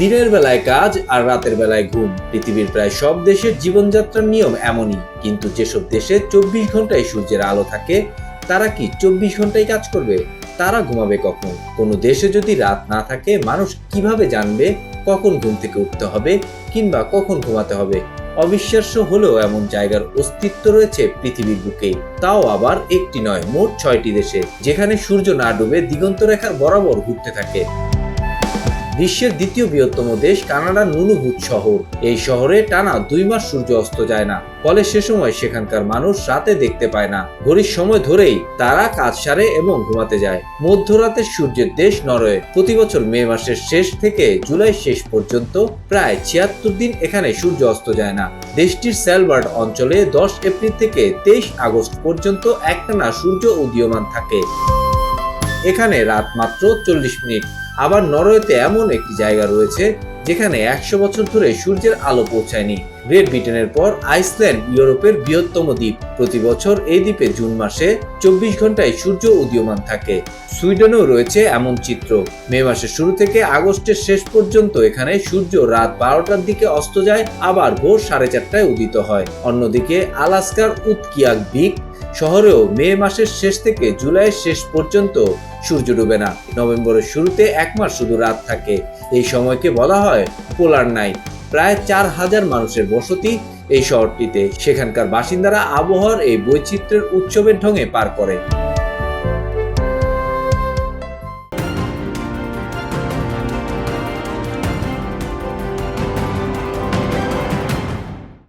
দিনের বেলায় কাজ আর রাতের বেলায় ঘুম। পৃথিবীর প্রায় সব দেশের জীবনযাত্রার নিয়ম এমনই। কিন্তু যেসব দেশে চব্বিশ ঘন্টায় সূর্যের আলো থাকে, তারা কি চব্বিশ ঘন্টায় কাজ করবে? তারা ঘুমাবে কখন? কোনো দেশে যদি রাত না থাকে, মানুষ কীভাবে জানবে কখন ঘুম থেকে উঠতে হবে কিংবা কখন ঘুমাতে হবে? অবিশ্বাস্য হলেও এমন জায়গার অস্তিত্ব রয়েছে পৃথিবীর বুকে। তাও আবার একটি নয়, মোট ছয়টি দেশে, যেখানে সূর্য না ডুবে দিগন্ত রেখার বরাবর ঘুরতে থাকে। বিশ্বের দ্বিতীয় বৃহত্তম দেশ কানাডার নুনুভূত শহর। এই শহরে টানা দুই মাস সূর্য অস্ত যায় না, ফলে সে সময় সেখানকার মানুষ রাতে দেখতে পায় না। ঘড়ির সময় ধরেই তারা কাজ সারে এবং ঘুমাতে যায়। মধ্যরাতের সূর্যের দেশ নরওয়ে প্রতি বছর মে মাসের শেষ থেকে জুলাই শেষ পর্যন্ত প্রায় ছিয়াত্তর দিন এখানে সূর্য অস্ত যায় না। দেশটির স্যালবার্ড অঞ্চলে দশ এপ্রিল থেকে তেইশ আগস্ট পর্যন্ত একটানা সূর্য উদীয়মান থাকে। এখানে রাত মাত্র চল্লিশ মিনিট। আবার নরওয়েতে এমন একটি জায়গা রয়েছে, যেখানে একশো বছর ধরে সূর্যের আলো পৌঁছায়নি। গ্রেট ব্রিটেনের পর আইসল্যান্ড, ইউরোপের বৃহত্তম দ্বীপ। প্রতি বছর এই দ্বীপে জুন মাসে চব্বিশ ঘন্টায় সূর্য উদীয়মান থাকে। সুইডেনেও রয়েছে এমন চিত্র। মে মাসের শুরু থেকে আগস্টের শেষ পর্যন্ত এখানে সূর্য রাত বারোটার দিকে অস্ত যায়, আবার ভোর সাড়ে চারটায় উদিত হয়। অন্যদিকে আলাস্কার উৎকিয়াক বিক শহরেও মে মাসের শেষ থেকে জুলাইয়ের শেষ পর্যন্ত সূর্য ডুবে না। নভেম্বরের শুরুতে এক মাস শুধু রাত থাকে। এই সময়কে বলা হয় পোলার নাইট। প্রায় চার হাজার মানুষের বসতি এই শহরটিতে। সেখানকার বাসিন্দারা আবহাওয়ার এই বৈচিত্র্যের উৎসবের ঢঙে পার করে।